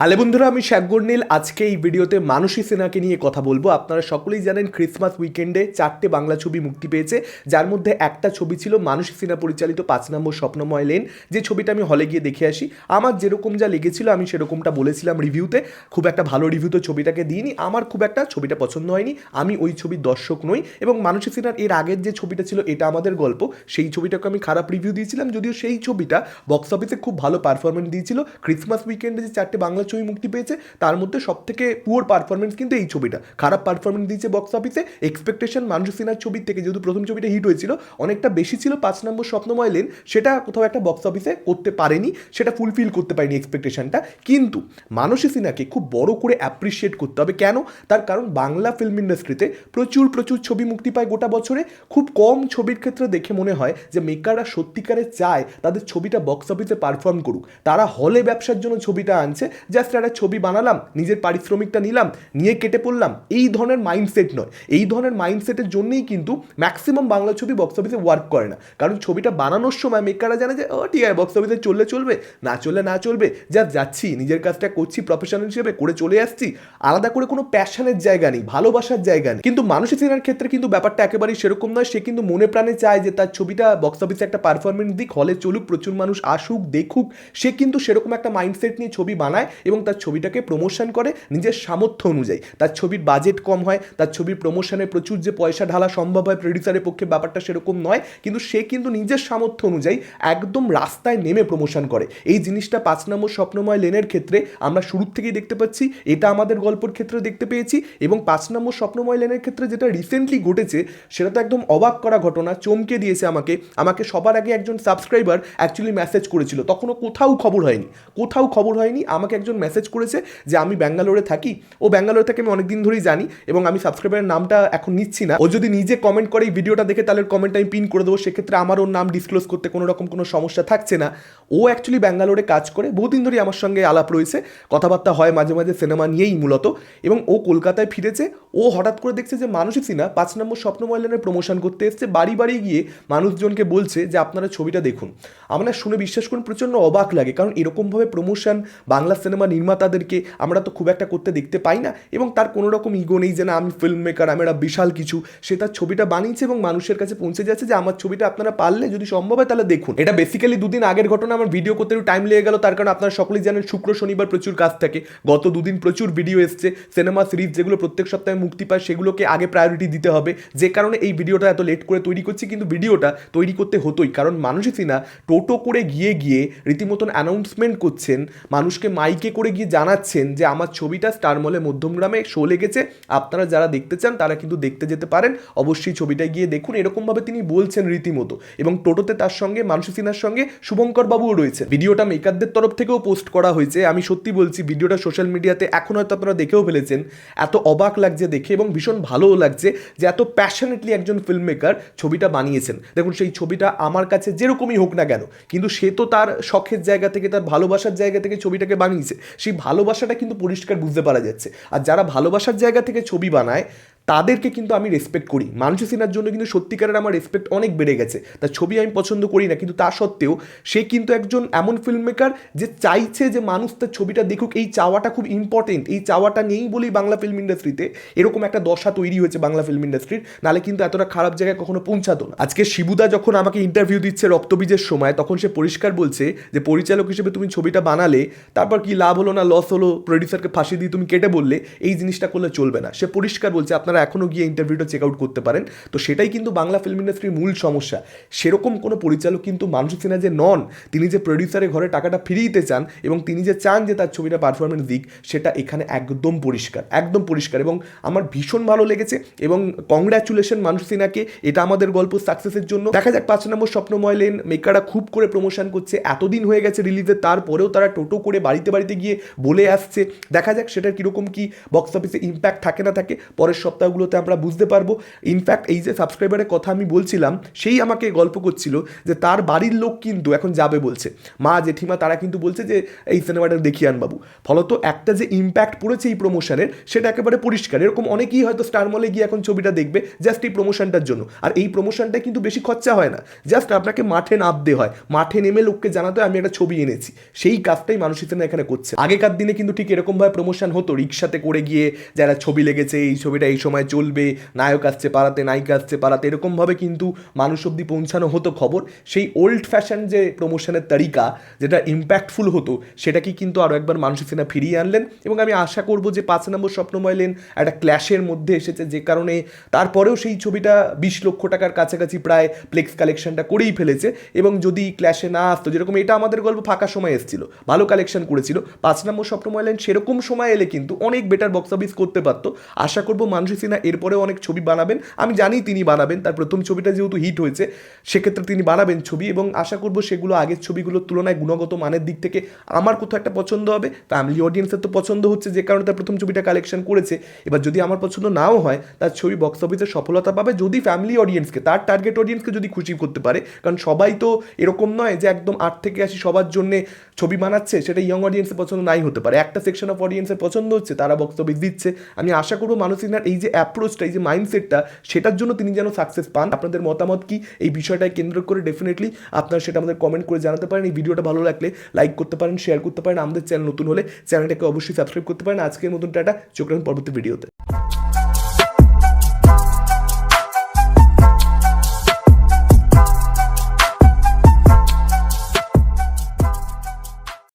আলে বন্ধুরা, আমি শ্যাকগর নীল। আজকে এই ভিডিওতে মানসী সিনহাকে নিয়ে কথা বলব। আপনারা সকলেই জানেন ক্রিসমাস উইকেন্ডে চারটে বাংলা ছবি মুক্তি পেয়েছে। যার মধ্যে একটা ছবি ছিল মানসী সিনহা পরিচালিত পাঁচ নম্বর স্বপ্নময় লেন। যে ছবিটা আমি হলে গিয়ে দেখে আসি। আমার যেরকম যা লেগেছিল, আমি সেরকমটা বলেছিলাম রিভিউতে। খুব একটা ভালো রিভিউ তো ছবিটাকে দিইনি। আমার খুব একটা ছবিটা পছন্দ হয়নি। আমি ওই ছবির দর্শক নই। এবং মানসী সিনহার এর আগের যে ছবিটা ছিল, এটা আমাদের গল্প। সেই ছবিটাকে আমি খারাপ রিভিউ দিয়েছিলাম। যদিও সেই ছবিটা বক্স অফিসে খুব ভালো পারফরমেন্স দিয়েছিল। ক্রিসমাস উইকেন্ডে যে চারটে বাংলা ছবি মুক্তি পেয়েছে। তার মধ্যে সব থেকে পুয়ার পারফরমেন্স কিন্তু এই ছবিটা। খারাপ পারফরমেন্স দিয়েছে বক্স অফিসে এক্সপেকটেশন মানুষ সিনার ছবির থেকে যেহেতু প্রথম ছবিটা হিট হয়েছিল, অনেকটা বেশি ছিল পাঁচ নম্বর স্বপ্নময় লেন। সেটা কোথাও একটা বক্স অফিসে করতে পারেনি, সেটা ফুলফিল করতে পারেনি এক্সপেকটেশনটা কিন্তু মানসী সিনহাকে খুব বড় করে অ্যাপ্রিসিয়েট করতে হবে। কেন? তার কারণ বাংলা ফিল্ম ইন্ডাস্ট্রিতে প্রচুর প্রচুর ছবি মুক্তি পায় গোটা বছরে। খুব কম ছবির ক্ষেত্রে দেখে মনে হয় যে মেকাররা সত্যিকারে চায় তাদের ছবিটা বক্স অফিসে পারফর্ম করুক। তারা হলে ব্যবসার জন্য ছবিটা আনছে জাস্ট একটা ছবি বানালাম, নিজের পারিশ্রমিকটা নিলাম, নিয়ে কেটে পড়লাম, এই ধরনের মাইন্ডসেট নয়। এই ধরনের মাইন্ডসেটের জন্যই কিন্তু ম্যাক্সিমাম বাংলা ছবি বক্স অফিসে ওয়ার্ক করে না। কারণ ছবিটা বানানোর সময় মেকাররা জানে যে, ও ঠিক আছে বক্স অফিসে চললে চলবে, না চললে না চলবে, যা যাচ্ছি, নিজের কাজটা করছি প্রফেশনাল হিসেবে করে চলে আসছি। আলাদা করে কোনো প্যাশনের জায়গা নেই, ভালোবাসার জায়গা নেই। কিন্তু মানুষের সিনেমার ক্ষেত্রে কিন্তু ব্যাপারটা একেবারেই সেরকম নয়। সে কিন্তু মনে প্রাণে চায় যে, তার ছবিটা বক্স অফিসে একটা পারফরমেন্স দিক হলে চলুক, প্রচুর মানুষ আসুক, দেখুক। সে কিন্তু সেরকম একটা মাইন্ডসেট নিয়ে ছবি বানায় এবং তার ছবিটাকে প্রমোশন করে নিজের সামর্থ্য অনুযায়ী। তার ছবির বাজেট কম হয়, তার ছবির প্রমোশনে প্রচুর যে পয়সা ঢালা সম্ভব হয় প্রডিউসারের পক্ষে ব্যাপারটা সেরকম নয়, কিন্তু সে কিন্তু নিজের সামর্থ্য অনুযায়ী একদম রাস্তায় নেমে প্রমোশন করে। এই জিনিসটা পাঁচ নম্বর স্বপ্নময় লেনের ক্ষেত্রে আমরা শুরুর থেকেই দেখতে পাচ্ছি, এটা আমাদের গল্পের ক্ষেত্রে দেখতে পেয়েছি এবং পাঁচ নম্বর স্বপ্নময় লেনের ক্ষেত্রে যেটা রিসেন্টলি ঘটেছে, সেটা তো একদম অবাক করা ঘটনা, চমকে দিয়েছে আমাকে। আমাকে সবার আগে একজন সাবস্ক্রাইবার অ্যাকচুয়ালি মেসেজ করেছিল, তখনও কোথাও খবর হয়নি, কোথাও খবর হয়নি, আমাকে একজন মেসেজ করেছে যে আমি ব্যাঙ্গালোরে থাকি। ও ব্যাঙ্গালোর থেকে আমি অনেকদিন ধরেই জানি এবং আমি সাবস্ক্রাইবারের নামটা এখন নিচ্ছি না। ও যদি নিজে কমেন্ট করে এই ভিডিওটা দেখে তাহলে কমেন্ট আমি পিন করে দেবো। সেক্ষেত্রে আমার ওর নাম ডিসক্লোজ করতে কোনো রকম কোনো সমস্যা থাকছে না। ও অ্যাকচুয়ালি ব্যাঙ্গালোরে কাজ করে, বহুদিন ধরেই আমার সঙ্গে আলাপ রয়েছে। কথাবার্তা হয় মাঝে মাঝে সিনেমা নিয়েই মূলত এবং ও কলকাতায় ফিরেছে। ও হঠাৎ করে দেখছে যে মানুষই সিনা পাঁচ নম্বর স্বপ্ন স্বপ্নময়লানের প্রমোশন করতে এসছে। বাড়ি বাড়ি গিয়ে মানুষজনকে বলছে যে, আপনারা ছবিটা দেখুন। আমরা শুনে বিশ্বাস করুন প্রচণ্ড অবাক লাগে। কারণ এরকমভাবে প্রমোশন বাংলা সিনেমা নির্মাতাদেরকে আমরা তো খুব একটা করতে দেখতে পাই না। এবং তার কোনো রকম ইগো নেই যে, না, আমি ফিল্ম মেকার আমি একটা বিশাল কিছু। সে তার ছবিটা বানিয়েছে এবং মানুষের কাছে পৌঁছে যাচ্ছে যে, আমার ছবিটা আপনারা পারলে যদি সম্ভব হয় তাহলে দেখুন। এটা বেসিক্যালি দুদিন আগের ঘটনা। আমার ভিডিও করতে একটু টাইম লেগে গেল। তার কারণ আপনারা সকলেই জানেন, শুক্র, শনিবার প্রচুর কাজ থাকে। গত দুদিন প্রচুর ভিডিও এসছে। সিনেমা সিরিজ যেগুলো প্রত্যেক সপ্তাহে মুক্তি পায়, সেগুলোকে আগে প্রায়োরিটি দিতে হবে। যে কারণে এই ভিডিওটা এত লেট করে তৈরি করছি, কিন্তু ভিডিওটা তৈরি করতে হতোই। কারণ মানুষই সিনা টোটো করে গিয়ে গিয়ে রীতিমতন অ্যানাউন্সমেন্ট করছেন, মানুষকে মাইকে করে গিয়ে জানাচ্ছেন যে, আমার ছবিটা স্টার মলে মধ্যমগ্রামে শো লেগেছে। আপনারা যারা দেখতে চান, তারা কিন্তু দেখতে যেতে পারেন। অবশ্যই ছবিটায় গিয়ে দেখুন, এরকমভাবে তিনি বলছেন রীতিমতো। এবং টোটোতে তার সঙ্গে মানুষী সিনহার সঙ্গে শুভঙ্কর বাবুও রয়েছে ভিডিওটা মেকারদের তরফ থেকেও পোস্ট করা হয়েছে। আমি সত্যি বলছি, ভিডিওটা সোশ্যাল মিডিয়াতে এখন হয়তো আপনারা দেখেও ফেলেছেন। এত অবাক লাগছে দেখে এবং ভীষণ ভালোও লাগছে যে এত প্যাশনেটলি একজন ফিল্ম মেকার ছবিটা বানিয়েছেন। দেখুন, সেই ছবিটা আমার কাছে যেরকমই হোক না কেন, কিন্তু সে তো তার শখের জায়গা থেকে, তার ভালোবাসার জায়গা থেকে ছবিটাকে বানিয়েছে। সেই ভালোবাসাটা কিন্তু পরিষ্কার বুঝতে পারা যাচ্ছে। আর যারা ভালোবাসার জায়গা থেকে ছবি বানায় তাদেরকে কিন্তু আমি রেসপেক্ট করি। মানুষ সিনার জন্য কিন্তু সত্যিকারের আমার রেসপেক্ট অনেক বেড়ে গেছে। তার ছবি আমি পছন্দ করি না, কিন্তু তা সত্ত্বেও সে কিন্তু একজন এমন ফিল্ম মেকার যে চাইছে যে মানুষ তার ছবিটা দেখুক। এই চাওয়াটা খুব ইম্পর্টেন্ট এই চাওয়াটা নেই বলেই বাংলা ফিল্ম ইন্ডাস্ট্রিতে এরকম একটা দশা তৈরি হয়েছে বাংলা ফিল্ম ইন্ডাস্ট্রির নালে কিন্তু এতটা খারাপ জায়গায় কখনো পৌঁছাতো না। আজকে শিবুদা যখন আমাকে ইন্টারভিউ দিচ্ছে রক্তবীজের সময়, তখন সে পরিষ্কার বলছে যে, পরিচালক হিসেবে তুমি ছবিটা বানালে, তারপর কি লাভ হলো না লস হলো? প্রডিউসারকে ফাঁসি দিয়ে তুমি কেটে বললে, এই জিনিসটা করলে চলবে না। সে পরিষ্কার বলছে, আপনারা এখনও গিয়ে ইন্টারভিউটা চেক আউট করতে পারেন। তো সেটাই কিন্তু বাংলা ফিল্ম ইন্ডাস্ট্রির মূল সমস্যা। সেরকম কোনো পরিচালক কিন্তু মানুষ সিনহা যে নন, তিনি যে প্রডিউসারের ঘরে টাকাটা ফিরিয়ে দিতে চান এবং তিনি যে চান যে তার ছবিটা পারফরমেন্স দিক, সেটা এখানে একদম পরিষ্কার একদম পরিষ্কার এবং আমার ভীষণ ভালো লেগেছে এবং কংগ্রাচুলেশন মানুষ সিনহাকে এটা আমাদের গল্প সাকসেসের জন্য। দেখা যাক পাঁচ নম্বর স্বপ্নময় লেন মেকাররা খুব করে প্রমোশন করছে, এতদিন হয়ে গেছে রিলিজের তারপরেও তারা টোটো করে বাড়িতে বাড়িতে গিয়ে বলে আসছে। দেখা যাক সেটার কীরকম কি বক্স অফিসে ইম্প্যাক্ট থাকে না থাকে, পরের সপ্তাহে সপ্তাহগুলোতে আমরা বুঝতে পারব। ইনফ্যাক্ট এই যে সাবস্ক্রাইবারের কথা আমি বলছিলাম, সেই আমাকে গল্প করছিল যে তার বাড়ির লোক কিন্তু এখন যাবে বলছে। মা, জেঠিমা, তারা কিন্তু বলছে যে, এই সিনেমাটা দেখিয়ে আনবাবু ফলত একটা যে ইম্প্যাক্ট পড়েছে এই প্রমোশনের সেটা একেবারে পরিষ্কার। এরকম অনেকেই হয়তো স্টার মলে গিয়ে এখন ছবিটা দেখবে জাস্ট এই প্রমোশনটার জন্য। আর এই প্রমোশনটা কিন্তু বেশি খরচা হয় না। জাস্ট আপনাকে মাঠে নামতে হয়। মাঠে নেমে লোককে জানাতে আমি একটা ছবি এনেছি। সেই কাজটাই মানুষই সিনেমা এখানে করছে। আগেকার দিনে কিন্তু ঠিক এরকমভাবে প্রমোশন হতো। রিক্সাতে করে গিয়ে যারা ছবি লেগেছে, এই ছবিটা, এই সময় চলবে, নায়ক আসছে পাড়াতে, নায়িকা আসছে পাড়াতে, এরকমভাবে কিন্তু মানুষ অব্দি পৌঁছানো হতো খবর। সেই ওল্ড ফ্যাশন যে প্রমোশনের তালিকা যেটা ইম্প্যাক্টফুল হতো সেটাকে কিন্তু আরও একবার মানুষের সিনেমা ফিরিয়ে আনলেন এবং আমি আশা করব যে পাঁচ নম্বর স্বপ্নময় লেন একটা ক্ল্যাশের মধ্যে এসেছে যে কারণে তারপরেও সেই ছবিটা বিশ লক্ষ টাকার কাছাকাছি প্রায় প্লেক্স কালেকশনটা করেই ফেলেছে এবং যদি ক্ল্যাশে না আসতো, যেরকম এটা আমাদের গল্প ফাঁকা সময় এসেছিল, ভালো কালেকশন করেছিল, পাঁচ নম্বর স্বপ্নময় লেন সেরকম সময় এলে কিন্তু অনেক বেটার বক্স অফিস করতে পারতো। আশা করব মানুষ সিনহা এরপরেও অনেক ছবি বানাবেন। আমি জানি তিনি বানাবেন, তার প্রথম ছবিটা যেহেতু হিট হয়েছে, সেক্ষেত্রে তিনি বানাবেন ছবি এবং আশা করব সেগুলো আগের ছবিগুলোর তুলনায় গুণগত মানের দিক থেকে আমার কোথাও একটা পছন্দ হবে। ফ্যামিলি অডিয়েন্সের তো পছন্দ হচ্ছে, যে কারণে তার প্রথম ছবিটা কালেকশন করেছে। এবার যদি আমার পছন্দ নাও হয়, তার ছবি বক্স অফিসে সফলতা পাবে যদি ফ্যামিলি অডিয়েন্সকে তার টার্গেট অডিয়েন্সকে যদি খুশি করতে পারে। কারণ সবাই তো এরকম নয় যে একদম আট থেকে আসি সবার জন্য ছবি বানাচ্ছে, সেটা ইয়ং অডিয়েন্সের পছন্দ নাই হতে পারে। একটা সেকশন অফ অডিয়েন্সের পছন্দ হচ্ছে, তারা বক্স অফিস দিচ্ছে। আমি আশা করব মানসিনার এই যে অ্যাপ্রোচটা এই যে মাইন্ডসেটটা সেটার জন্য তিনি যেন সাকসেস পান। আপনাদের মতামত কি? এই বিষয়টাকে কেন্দ্র করে ডেফিনেটলি আপনারা সেটা আমাদের কমেন্ট করে জানাতে পারেন। এই ভিডিওটা ভালো লাগলে লাইক করতে পারেন শেয়ার করতে পারেন। আমাদের চ্যানেল নতুন হলে চ্যানেলটাকে অবশ্যই সাবস্ক্রাইব করতে পারেন। আজকের মতন টাটা, চোখ পরবর্তী ভিডিওতে